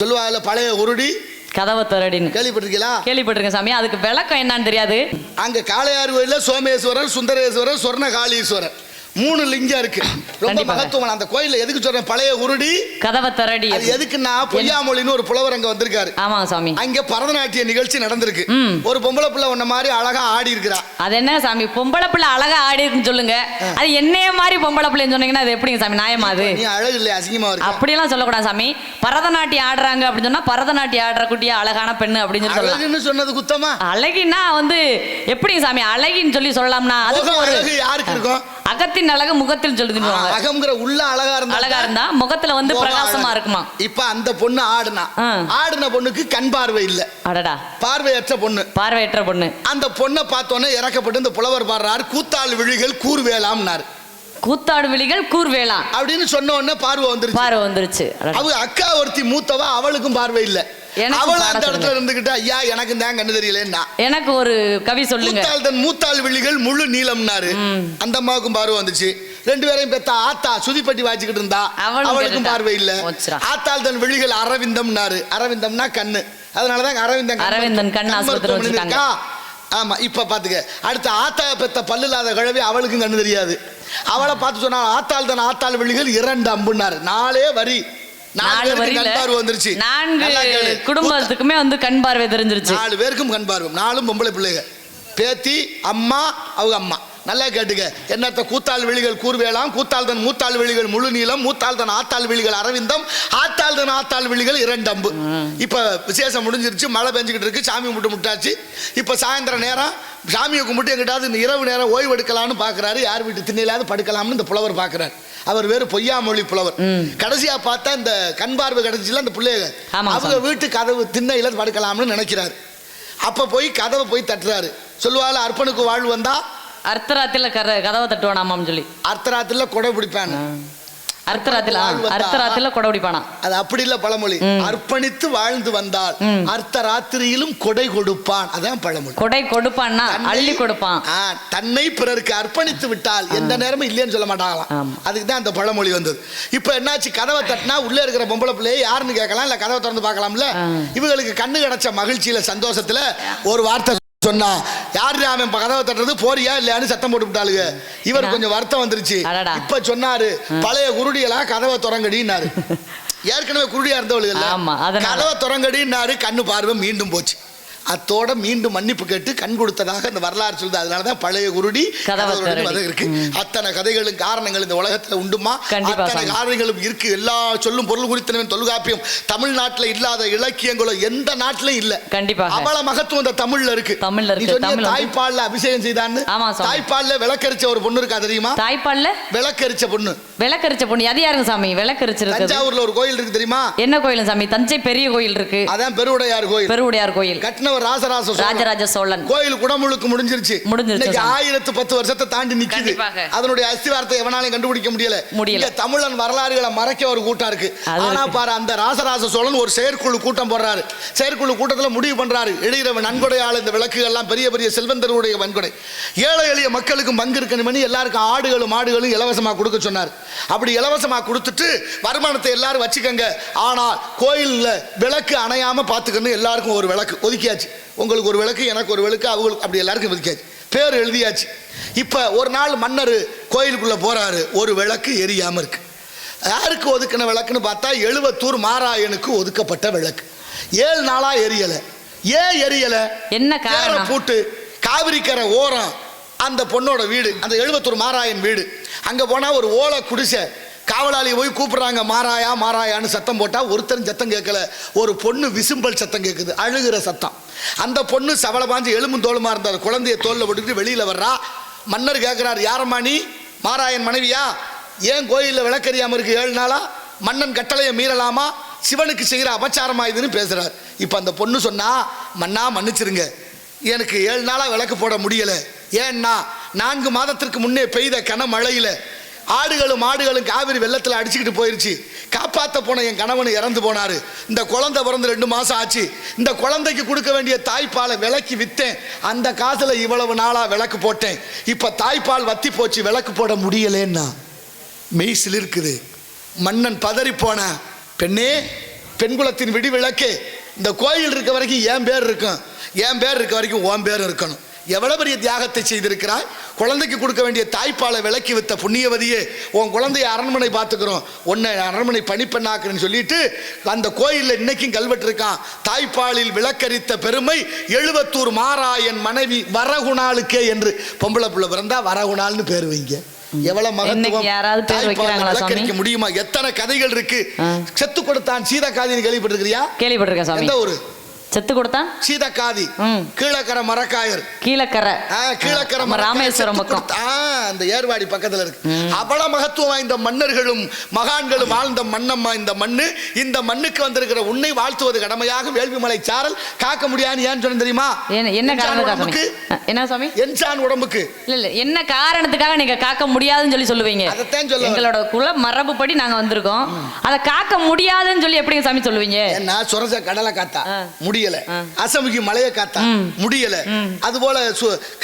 சொல்லுவாங்கல்ல பழைய உருடி? கதவை திரடின்னு கேள்விப்பட்டிருக்கீங்களா? கேள்விப்பட்டிருக்கேன் சாமி அதுக்கு விளக்கம் என்னன்னு தெரியாது. அங்க காளையார் கோயில்ல சோமேஸ்வரர் சுந்தரேஸ்வரர் சொர்ணகாளீஸ்வரர். மூணு லிங்கம் இருக்கு. ரொம்ப. மகத்துவம் அந்த கோயில்ல எதுக்கு சொல்றேன்? பழைய உருடி. கதவை திரடி அது எதுக்குன்னா பொய்யாமொழின்னு ஒரு புலவர் அங்க வந்திருக்காரு. ஆமாங்க சாமி. அங்க பரதநாட்டிய நிகழ்ச்சி நடந்திருக்கு. ஒரு பொம்பளை பிள்ளை உன்ன மாதிரி அழகா ஆடி இருக்கிறா. அது என்ன சாமி? பொம்பளை பிள்ளை அழகா ஆடி இருக்குன்னு சொல்லுங்க. அது என்னைய மாதிரி பொம்பளை பிள்ளைன்னு சொன்னீங்கன்னா அது எப்படிங்க சாமி? நியாயமா அது? அழகு இல்லையா? அசிங்கமா இருக்கு? அப்படியெல்லாம் சொல்லக்கூடாது சாமி. பரதநாட்டியம் ஆடுறாங்க அப்படின்னு சொன்னா பரதநாட்டியம் ஆடுற குட்டியா அழகான பெண்ணு அப்படின்னு சொல்லி சொல்லலாம். சொன்னது குத்தமா? அழகின்னா வந்து எப்படிங்க சாமி? அழகின்னு சொல்லி சொல்லலாம்னா அதுக்கு ஒரு யாருக்கு இருக்கும்? அகத்தின் அழகு முகத்தில் சொல்லுதுன்னு அகம்ங்கிற உள்ள அழகா இருந்தா அழகா இருந்தா முகத்துல வந்து பிரகாசமா. இருக்குமா? இப்ப அந்த பொண்ணு ஆடுனா. ஆடுன பொண்ணுக்கு கண் பார்வை இல்ல. அடடா. பார்வையற்ற பொண்ணு. பார்வையற்ற பொண்ணு. அந்த பொண்ணை பார்த்தோன்னே இறக்கப்பட்டு இந்த புலவர் பாடுறாரு கூத்தாள் விழிகள் கூர்வேலாம்னாரு கூத்தாடு விழிகள் கூர்வேளா அப்படின்னு சொன்ன உடனே பார்வை வந்துருச்சு. பார்வை வந்துருச்சு. அவங்க அக்கா ஒருத்தி மூத்தவ அவளுக்கும் பார்வை இல்ல. அவள் அந்த இடத்துல. இருந்துகிட்டு ஐயா எனக்கு தான் கண்ணு தெரியலன்னா. எனக்கு ஒரு கவி சொல்லுங்க. மூத்தாள் தன் மூத்தாள் விழிகள் முழு நீளம்னாரு. அந்த அம்மாவுக்கும் பார்வை வந்துச்சு. ரெண்டு பேரையும் பெத்த ஆத்தா சுதிப்பட்டி வாச்சிக்கிட்டு இருந்தா. அவளுக்கும். பார்வை இல்ல. ஆத்தாள் தன் விழிகள் அரவிந்தம்னாரு. அரவிந்தம்னா கண்ணு. அதனாலதான் அரவிந்தன் அரவிந்தன் கண் ஆஸ்பத்திரி? ஆமா இப்ப பாத்துக்க. அடுத்த ஆத்தா பெத்த பல்லு இல்லாத கிழவி அவளுக்கும் கண்ணு தெரியாது. அவளை பார்த்து சொன்னா ஆத்தாள் தன் ஆத்தாள் விழிகள் இரண்டு அம்புனாரு நாலே வரி. நாலு வரியில வந்துருச்சு. நான்கு. குடும்பத்துக்குமே வந்து கண் பார்வை தெரிஞ்சிருச்சு. நாலு பேருக்கும் கண் பார்வை நாலும் பொம்பளை பிள்ளைங்க. பேத்தி அம்மா அவங்க அம்மா. நல்லா கேட்டுக்க. என்னத்த கூத்தாள் விழிகள் கூர்வேலாம் கூத்தாள் தன் மூத்தாள் விழிகள் முழு நீளம் மூத்தாள் தன் ஆத்தாள் விழிகள் அரவிந்தம் ஆத்தாள் தன் ஆத்தாள் விழிகள் இரண்டு அம்பு இப்ப விசேஷம் முடிஞ்சிருச்சு மழை பெஞ்சுக்கிட்டு இருக்கு சாமி கும்பிட்டு முட்டாச்சு. இப்ப சாயந்தரம் நேரம் சாமியை கும்பிட்டு எங்கிட்டாவது இந்த இரவு நேரம் ஓய்வு எடுக்கலாம்னு பாக்குறாரு. யார் வீட்டு திண்ணையிலாவது படுக்கலாம்னு இந்த புலவர் பாக்குறாரு. அவர் வேறு பொய்யாமொழி புலவர். கடைசியா பார்த்தா இந்த கண் பார்வை கிடைச்சுல அந்த பிள்ளைங்க ஆமாம் அவங்க. வீட்டு கதவு திண்ணையில படுக்கலாம்னு நினைக்கிறாரு. அப்ப போய் கதவை போய் தட்டுறாரு. சொல்லுவாள் அர்ப்பனுக்கு வாழ்வு வந்தா அர்த்தராத்தில கர கதவை தட்டுவானாமாம் சொல்லி. அர்த்தராத்திரில கொடை பிடிப்பான். அர்த்தராத்தில அர்த்தராத்தில கொடை பிடிப்பானா? அது அப்படி இல்ல பழமொழி. அர்ப்பணித்து வாழ்ந்து வந்தால் அர்த்த ராத்திரியிலும் கொடை கொடுப்பான். அதான் பழமொழி. கொடை கொடுப்பான்னா அள்ளி கொடுப்பான். தன்னை பிறருக்கு அர்ப்பணித்து விட்டால் எந்த நேரமும் இல்லைன்னு சொல்ல மாட்டாங்களாம். அதுக்கு தான் அந்த பழமொழி வந்தது. இப்போ என்னாச்சு? கதவை தட்டினா உள்ள இருக்கிற பொம்பளை பிள்ளைய யாருன்னு கேட்கலாம்? இல்ல கதவை திறந்து பார்க்கலாம்ல. இவங்களுக்கு கண்ணு கிடைச்ச மகிழ்ச்சியில சந்தோஷத்துல ஒரு வார்த்தை சொன்னா யாரு அவன் கதவை தட்டுறது? போறியா இல்லையான்னு சத்தம் போட்டு விட்டாளுங்க. இவர் கொஞ்சம் வருத்தம் வந்துருச்சு. இப்ப சொன்னாரு பழைய குருடியெல்லாம் கதவை திறங்கடின்னாரு. ஏற்கனவே குருடியா இருந்தவளுக்கு. கதவை திறங்கடின்னாரு கண்ணு பார்வை மீண்டும் போச்சு. அத்தோட மீண்டும் மன்னிப்பு கேட்டு கண் கொடுத்ததாக அந்த வரலாறு சொல்லுது. அதனால தான் பழைய குருடி இருக்கு அத்தனை கதைகளும் காரணங்கள் இந்த உலகத்துல உண்டுமா? அத்தனை. காரணங்களும் இருக்கு. எல்லா சொல்லும் பொருள் குறித்தனவன் தொல்காப்பியம். தமிழ்நாட்டுல இல்லாத இலக்கியங்களும் எந்த நாட்டிலும் இல்ல. கண்டிப்பாக. அவ்வளவு மகத்துவம் இந்த தமிழ்ல இருக்கு. தமிழ்ல இருக்கு. தாய்ப்பால்ல அபிஷேகம் செய்தான்னு. தாய்ப்பால்ல விளக்கரிச்ச ஒரு பொண்ணு இருக்கா தெரியுமா? தாய்ப்பால்ல? விளக்கரிச்ச பொண்ணு. விளக்கரிச்ச பொண்ணு. அது யாருங்க சாமி? விளக்கரிச்சிருக்குது தஞ்சாவூர்ல ஒரு கோயில் இருக்கு தெரியுமா? என்ன கோயில் சாமி? தஞ்சை பெரிய கோயில் இருக்கு. அதான் பெருவுடையார் கோயில். பெருவுடையார் கோயில். கட்டினவர் ராசராச சோழன். ராஜராஜ சோழன். கோயில் குடமுழுக்கு முடிஞ்சிருச்சு. முடிஞ்சிருச்சு. ஆயிரத்து பத்து வருஷத்தை தாண்டி நிக்குது. அதனுடைய அஸ்திவாரத்தை எவனாலையும் கண்டுபிடிக்க முடியல. முடியல. தமிழன் வரலாறுகளை மறைக்க ஒரு கூட்டம் இருக்கு. ஆனா. பாரு அந்த ராசராச சோழன் ஒரு செயற்குழு கூட்டம் போடுறாரு. செயற்குழு கூட்டத்துல முடிவு பண்றாரு. எழுகிறவன் நன்கொடையால் இந்த விளக்குகள் எல்லாம் பெரிய பெரிய செல்வந்தருடைய வன்கொடை. ஏழை எளிய மக்களுக்கும் பங்கு இருக்கணும்னு எல்லாருக்கும் ஆடுகளும் மாடுகளும் இலவசமா கொடுக்க சொன்னார். அப்படி இலவசமா கொடுத்துட்டு வருமானத்தை எல்லாரும் வச்சுக்கங்க. ஆனால் கோயில்ல விளக்கு அணையாம பாத்துக்கணும் எல்லாருக்கும் ஒரு விளக்கு ஒதுக்கியாச்சு. உங்களுக்கு ஒரு விளக்கு எனக்கு ஒரு விளக்கு அவங்களுக்கு அப்படி எல்லாருக்கும் ஒதுக்கியாச்சு பேர் எழுதியாச்சு. இப்ப ஒரு நாள் மன்னர் கோயிலுக்குள்ள போறாரு. ஒரு விளக்கு எரியாம இருக்கு. யாருக்கு ஒதுக்கின விளக்குன்னு பார்த்தா எழுவத்தூர் மாராயனுக்கு ஒதுக்கப்பட்ட விளக்கு. ஏழு நாளா எரியல. ஏன் எரியல? என்ன காரணம்? பூட்டு காவிரிக்கரை ஓரம். அந்த பொண்ணோட வீடு அந்த எழுபத்தூர் மாராயன் வீடு. அங்க போனா ஒரு ஓலை குடிசை. காவலாளி போய் கூப்பிட்றாங்க மாராயா மாராயான்னு சத்தம் போட்டால் ஒருத்தரும் சத்தம் கேட்கல. ஒரு பொண்ணு விசும்பல் சத்தம் கேட்குது அழுகிற சத்தம். அந்த பொண்ணு சவள பாஞ்சு எலும்பும் தோலுமா இருந்த குழந்தைய தோலில் போட்டுக்கிட்டு வெளியில் வர்றா. மன்னர் கேட்குறார் யாரம்மா நீ? மாராயன் மனைவியா? ஏன் கோயிலில் விளக்கறியாமல் இருக்கு ஏழு நாளா? மன்னன் கட்டளையை மீறலாமா? சிவனுக்கு செய்கிற அபச்சாரமா இதுன்னு பேசுகிறார் இப்போ அந்த பொண்ணு சொன்னால் மன்னா மன்னிச்சிருங்க. எனக்கு ஏழு நாளாக விளக்கு போட முடியல. ஏன்னா நான்கு மாதத்திற்கு முன்னே பெய்த கனமழையில ஆடுகளும் மாடுகளும் காவிரி வெள்ளத்தில் அடிச்சுக்கிட்டு போயிருச்சு. காப்பாற்ற போன என் கணவன் இறந்து போனாரு. இந்த குழந்தை பிறந்து ரெண்டு மாதம் ஆச்சு. இந்த குழந்தைக்கு கொடுக்க வேண்டிய தாய்ப்பாலை விளக்கி விற்றேன் அந்த காசில் இவ்வளவு நாளாக விளக்கு போட்டேன். இப்போ தாய்ப்பால் வத்தி போச்சு விளக்கு போட முடியலேன்னா. மெய் சிலிருக்குது மன்னன் பதறி போன. பெண்ணே பெண்குலத்தின் விடிவிளக்கு. இந்த கோயில் இருக்க வரைக்கும் என் பேர் இருக்கும். என் பேர் இருக்க வரைக்கும் உன் பேர் இருக்கணும். எவ்வளவு பெரிய தியாகத்தை செய்திருக்கிறாய்? குழந்தைக்கு கொடுக்க வேண்டிய தாய்ப்பாலை விலக்கி வித்த புண்ணியவதியே உன் குழந்தைய அரண்மனை பார்த்துக்கிறோம். உன்னை அரண்மனை பணிப்பெண்ணாக்குறேன்னு சொல்லிட்டு அந்த கோயிலில் இன்னைக்கும் கல்வெட்டு இருக்கான் தாய்ப்பாலில் விளக்கரித்த பெருமை எழுபத்தூர் மாராயன் மனைவி வரகுணாளுக்கே என்று பொம்பளை புள்ள பிறந்தா வரகுணால்னு பேர் வைங்க. எவ்வளவு மகத்துவம்? முடியுமா? எத்தனை கதைகள் இருக்கு. செத்து கொடுத்தான் சீதக்காதின்னு கேள்விப்பட்டிருக்கிறியா? கேள்விப்பட்டிருக்கேன் சாமி எந்த ஊரு? செத்து கொடுத்தான்? சீதக்காதி. கீழக்கரை மரக்காயர். கீழக்கரை. கீழக்கரை ராமேஸ்வரம் பக்கம். அந்த ஏர்வாடி பக்கத்துல இருக்கு. அவ்வளவு மகத்துவம் வாய்ந்த மன்னர்களும் மகான்களும் வாழ்ந்த மண்ணம்மா இந்த மண்ணு. இந்த மண்ணுக்கு வந்திருக்கிற உன்னை வாழ்த்துவது கடமையாக வேள்விமலை சாரல். காக்க முடியாதுன்னு ஏன் சொன்ன தெரியுமா? என்ன சொன்னீங்க? என்ன சாமி? என்சான் உடம்புக்கு. இல்ல இல்ல என்ன காரணத்துக்காக நீங்க காக்க முடியாதுன்னு சொல்லி சொல்லுவீங்க? அதைத்தான் சொல்ல. எங்களோட குல மரபுப்படி நாங்க வந்திருக்கோம். அதை காக்க முடியாதுன்னு சொல்லி எப்படிங்க சாமி சொல்லுவீங்க? ஏன்னா சுரச கடலை காத்தா. ஆ. முடியல. அசமுகி மலையை காத்தா முடியல. அது போல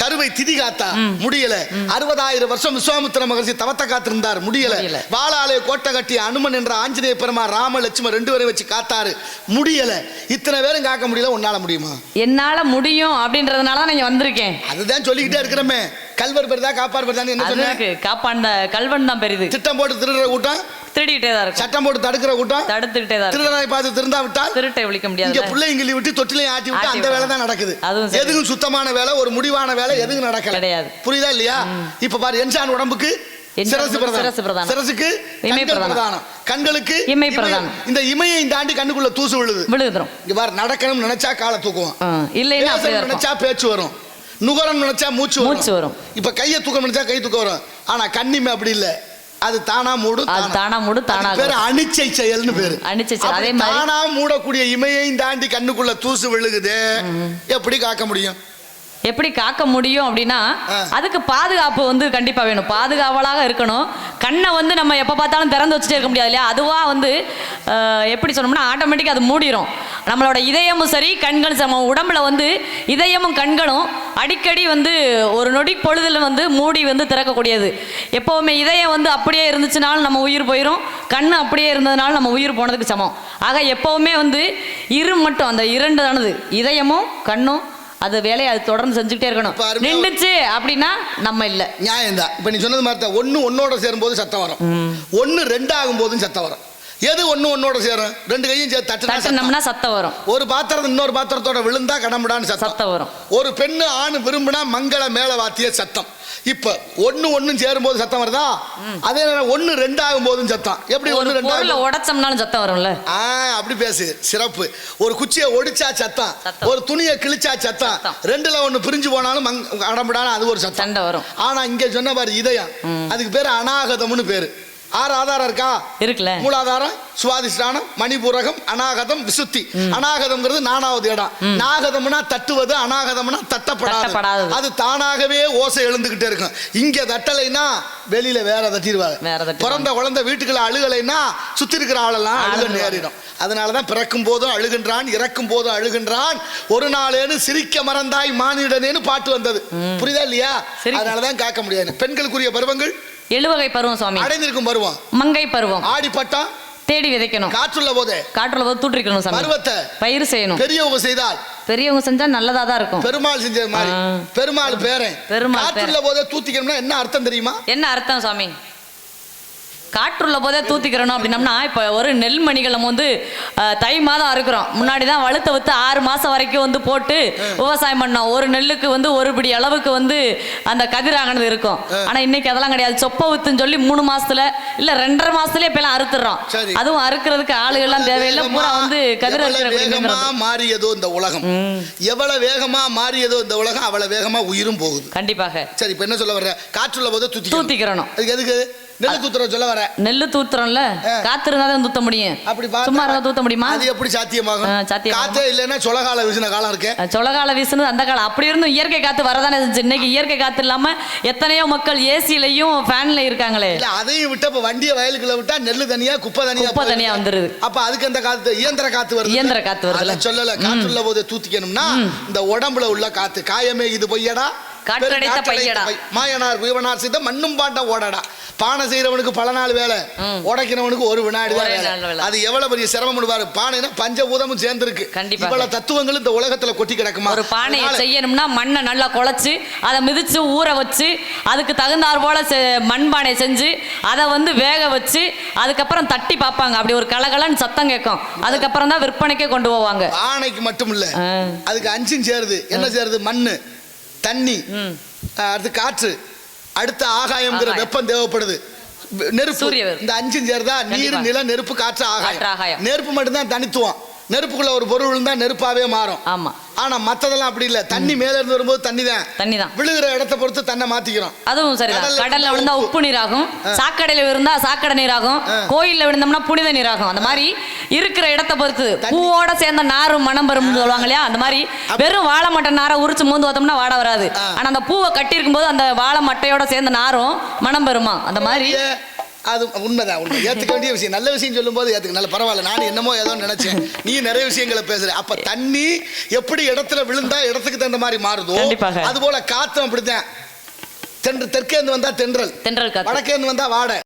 கருவை திதி காத்தா முடியல. அறுபதாயிரம் வருஷம் விஸ்வாமித்திர மகர்ஷி தவத்தை காத்திருந்தார் முடியல. வாளாலே கோட்டை கட்டி அனுமன் என்ற ஆஞ்சநேய பெருமா ராம லட்சுமண் ரெண்டு பேரும் வச்சு காத்தாரு முடியல. இத்தனை பேரும் காக்க முடியல உன்னால முடியுமா? என்னால முடியும் அப்படின்றதுனால தான் நீங்க வந்திருக்கேன். அதுதான் சொல்லிக்கிட்டே இருக்கிறோமே. கல்வர் பெருதா காப்பார் பெருதான்னு என்ன அது சொன்ன இருக்கு. காப்பாண்ட கல்வன் தான் பெரிது. திட்டம் போட்டு திருடுற கூட்டம் திருடிக்கிட்டே தான் இருக்கும். சட்டம் போட்டு தடுக்கிற கூட்டம் தடுத்துக்கிட்டே தான் திருடனாய் பார்த்து திருந்தா விட்டால் திருட்டை ஒழிக்க இங்க முடியாது பிள்ளைங்களை விட்டு தொட்டிலையும் ஆட்டி விட்டு அந்த வேலை. தான் நடக்குது. அதுவும். எதுவும் சுத்தமான வேலை ஒரு முடிவான வேலை எதுவும் நடக்கல. கிடையாது. புரியுதா இல்லையா? இப்ப பாரு என்சான் உடம்புக்கு. சிரசுக்கு பிரதானம். கண்களுக்கு இமை பிரதானம். இந்த இமையை தாண்டி கண்ணுக்குள்ள தூசு விழுது. விழுதுறோம் இங்க பாரு நினைச்சா காலை தூக்குவோம் இல்லைன்னா நினைச்சா பேச்சு வரும். நுகரம் நினைச்சா மூச்சு மூச்சு வரும். இப்ப கையை தூக்க நினைச்சா கை தூக்க வரும். ஆனா கண்ணிமை அப்படி இல்ல. அது தானா மூடும் அது தானா. மூடும், தானா பேரு அனிச்சை செயல்னு பேரு. அனிச்சை செயல். அதே மாதிரி- தானா மூடக்கூடிய இமையையும் தாண்டி கண்ணுக்குள்ள தூசு விழுகுது. எப்படி காக்க முடியும்? எப்படி காக்க முடியும் அப்படின்னா. அதுக்கு பாதுகாப்பு வந்து கண்டிப்பா வேணும். பாதுகாவலாக இருக்கணும். கண்ணை வந்து நம்ம எப்போ பார்த்தாலும் திறந்து வச்சுட்டே இருக்க முடியாது இல்லையா? அதுவா வந்து எப்படி சொன்னோம்னா ஆட்டோமேட்டிக்காக அது மூடிரும். நம்மளோட இதயமும் சரி கண்கள் நம்ம உடம்புல வந்து இதயமும் கண்களும் அடிக்கடி வந்து ஒரு நொடி பொழுதுல வந்து மூடி வந்து திறக்கக்கூடியது. எப்போவுமே இதயம் வந்து அப்படியே இருந்துச்சுனாலும் நம்ம உயிர் போயிடும் கண்ணு அப்படியே இருந்ததுனால நம்ம உயிர் போனதுக்கு சமம். ஆக எப்போவுமே வந்து இரு மட்டும் அந்த இரண்டு தானது. இதயமும் கண்ணும் அது வேலையை அது தொடர்ந்து செஞ்சுக்கிட்டே இருக்கணும். நின்றுச்சு அப்படின்னா நம்ம இல்லை. நியாயம்தான். இப்ப நீ சொன்னது மாதிரி தான். ஒண்ணு ஒன்னோட சேரும்போது சத்தம் வரும். ஒண்ணு ரெண்டு ஆகும் போதும் சத்தம் வரும். எது ஒண்ணு ஒன்னோட சேரும்? ரெண்டு கையும் சேர்த்து. தட்டுனோம்னா சத்தம் வரும். ஒரு பாத்திரம் இன்னொரு பாத்திரத்தோட விழுந்தா கடமுடான்னு சத்தம். வரும். ஒரு பெண்ணு ஆண் விரும்பினா மங்கள மேல வாத்திய சத்தம். இப்ப ஒண்ணு ஒண்ணும் சேரும்போது சத்தம் வருதா? அதே நேரம் ஒண்ணு ரெண்டு ஆகும் போதும் சத்தம். எப்படி ஒண்ணு ரெண்டு உடைச்சோம்னாலும் சத்தம் வரும்ல? ஆ அப்படி பேசு. சிறப்பு. ஒரு குச்சியை ஒடிச்சா சத்தம். ஒரு துணியை கிழிச்சா சத்தம். ரெண்டுல ஒண்ணு பிரிஞ்சு போனாலும் மங் அடம்பிடான அது ஒரு சத்தம். வரும். ஆனா இங்க சொன்ன பாரு இதயம். அதுக்கு பேரு அநாகதம்னு பேரு. ஆறு ஆதாரம் இருக்கா? இருக்குல்ல. மூலாதாரம் சுவாதிஷ்டானம் மணிபூரகம் அநாகதம் விசுத்தி. அநாகதம்ங்கிறது நானாவது இடம். நாகதம்னா தட்டுவது அநாகதம்னா தட்டப்படாது. அது தானாகவே ஓசை எழுந்துகிட்டே இருக்கும். இங்க தட்டலைன்னா வெளியில வேற தட்டிடுவாங்க. பிறந்த குழந்தை வீட்டுக்குள்ள அழுகலைன்னா சுத்தி இருக்கிற ஆளெல்லாம் அழுக. நேரிடும். அதனாலதான் பிறக்கும் போதும் அழுகின்றான் இறக்கும் போதும் அழுகின்றான். ஒரு நாளேன்னு சிரிக்க மறந்தாய் மானிடனேன்னு பாட்டு வந்தது. புரியுதா இல்லையா? அதனாலதான் காக்க முடியாது. பெண்களுக்குரிய பருவங்கள்? எழுவகை பருவம் சுவாமி. அடைந்திருக்கும் பருவம். மங்கை பருவம். ஆடிப்பட்டம் தேடி விதைக்கணும். காற்றுள்ள போதே. காற்றுல போது தூற்றிக்கணும் சாமி பருவத்தை பயிர் செய்யணும். பெரியவங்க செய்தால். பெரியவங்க செஞ்சா நல்லதா தான் இருக்கும். பெருமாள் செஞ்சது மாதிரி. பெருமாள் பேரன். பெருமாள் காற்றுள்ள போதே தூத்திக்கணும்னா என்ன அர்த்தம் தெரியுமா? என்ன அர்த்தம் சாமி காற்றுள்ள போதே தூத்திக்கிறணும் அப்படின்னம்னா இப்போ ஒரு நெல்மணிகள் நம்ம வந்து தை மாதம் அறுக்கிறோம். முன்னாடி தான் வழுத்த வித்து ஆறு மாதம் வரைக்கும் வந்து போட்டு விவசாயம் பண்ணோம். ஒரு நெல்லுக்கு வந்து ஒரு பிடி அளவுக்கு வந்து அந்த கதிராகனது இருக்கும். ஆனால் இன்னைக்கு அதெல்லாம் கிடையாது. சொப்ப வித்துன்னு சொல்லி மூணு மாசத்துல இல்லை ரெண்டரை மாசத்துலயே இப்போ எல்லாம் அறுத்துறோம். அதுவும் அறுக்கிறதுக்கு ஆளுகள்லாம் தேவையில்லை. பூரா வந்து கதிர் அறுக்கிற மாறியதோ இந்த உலகம். எவ்வளவு வேகமா மாறியதோ இந்த உலகம் அவ்வளவு வேகமா உயிரும் போகுது. கண்டிப்பாக. சரி இப்ப என்ன சொல்ல வர்ற? காற்றுள்ள போதே தூத்தி தூத்திக்கிறணும். அதுக்கு எதுக்கு? நெல் தூத்துற சொல்ல வர. நெல்லு தூத்துறோம்ல? காத்திருந்தா தான் தூத்த முடியும். அப்படி சும்மா இருந்தா தூத்த முடியுமா? அது எப்படி சாத்தியமாகும்? ஆ, சாத்தியமாகும். காத்தே இல்லைன்னா சொலகால வீசின காலம் இருக்கு. சொலகால வீசுனது அந்த காலம். அப்படி இருந்தும் இயற்கை காத்து வரதானே செஞ்சு இன்னைக்கு இயற்கை காத்து இல்லாம எத்தனையோ மக்கள் ஏசிலையும் ஃபேன்ல இருக்காங்களே. இல்ல அதையும் விட்டு இப்ப வண்டிய வயலுக்குள்ள விட்டா நெல்லு தனியா குப்பை தனியா குப்பை. தனியா வந்துருது. அப்ப அதுக்கு அந்த காத்து? இயந்திர காத்து வருது. இயந்திர காத்து. அதை சொல்லல. காற்றுள்ள போது தூத்திக்கணும்னா இந்த உடம்புல உள்ள காத்து. காயமே இது பொய்யடா. காற்றடைத்த பையடா. மாயனார் குயவனார் செய்த மண்ணும் பாண்ட ஓடடா. பானை செய்யறவனுக்கு பல நாள் வேலை. உடைக்கிறவனுக்கு ஒரு வினாடி தான். அது எவ்வளவு பெரிய சிரமம் பாரு. பானைனா பஞ்சபூதமும் சேர்ந்திருக்கு. கண்டிப்பாக. இவ்வளவு தத்துவங்கள் இந்த உலகத்துல கொட்டி கிடக்குமா? ஒரு பானையை செய்யணும்னா மண்ணை நல்லா குழச்சி அதை மிதிச்சு ஊற வச்சு அதுக்கு தகுந்தாற் போல செ- மண்பானை செஞ்சு அதை வந்து வேக வச்சு அதுக்கப்புறம் தட்டி பார்ப்பாங்க. அப்படி ஒரு கலகலன்னு சத்தம் கேட்கும். அதுக்கப்புறம் தான் விற்பனைக்கே கொண்டு போவாங்க. பானைக்கு மட்டும் இல்ல. அதுக்கு அஞ்சும் சேருது. என்ன சேருது? மண்ணு. தண்ணி அடுத்து காற்று அடுத்த ஆகாயம்ங்கிற ஆகாயம். வெப்பம் தேவைப்படுது நெருப்பு. இந்த அஞ்சும் சேருதா நீர். நில நெருப்பு காற்று. ஆகாயம் நெருப்பு மட்டும்தான் தனித்துவம் நெருப்புக்குள்ள ஒரு பொருள் இருந்தா நெருப்பாவே மாறும். ஆமா. ஆனா மத்ததெல்லாம் அப்படி இல்ல. தண்ணி மேல இருந்து வரும்போது தண்ணி தான் தண்ணி தான் விழுகிற இடத்த பொறுத்து தண்ணை மாத்திக்கிறோம். அதுவும் சரிதான். கடல்ல விழுந்தா விழுந்தா உப்பு நீராகும். சாக்கடையில விழுந்தா சாக்கடை நீராகும். கோயில்ல விழுந்தோம்னா புனித நீராகும். அந்த மாதிரி இருக்கிற இடத்த பொறுத்து பூவோட சேர்ந்த நாரும் மனம் வரும்னு சொல்லுவாங்க இல்லையா? அந்த மாதிரி வெறும் வாழை மட்டை நாரை உரிச்சு மூந்து பார்த்தோம்னா வாட வராது. ஆனா அந்த பூவை கட்டி இருக்கும்போது அந்த வாழை மட்டையோட சேர்ந்த நாரும் மனம் பெறுமா? அந்த மாதிரி அது உண்மைதான் உண்மை. ஏத்துக்க வேண்டிய விஷயம். நல்ல விஷயம் சொல்லும்போது ஏத்துக்க நல்ல பரவாயில்ல நான் என்னமோ ஏதோ நினைச்சேன். நீ நிறைய விஷயங்களை பேசுற. அப்ப தண்ணி எப்படி இடத்துல விழுந்தா இடத்துக்கு தகுந்த மாதிரி மாறுதோ கண்டிப்பாக. அது போல காத்தும் அப்படித்தான். தென்று தெற்கேந்து வந்தா தென்றல். தென்றல் வடக்கேந்து வந்தா வாடை.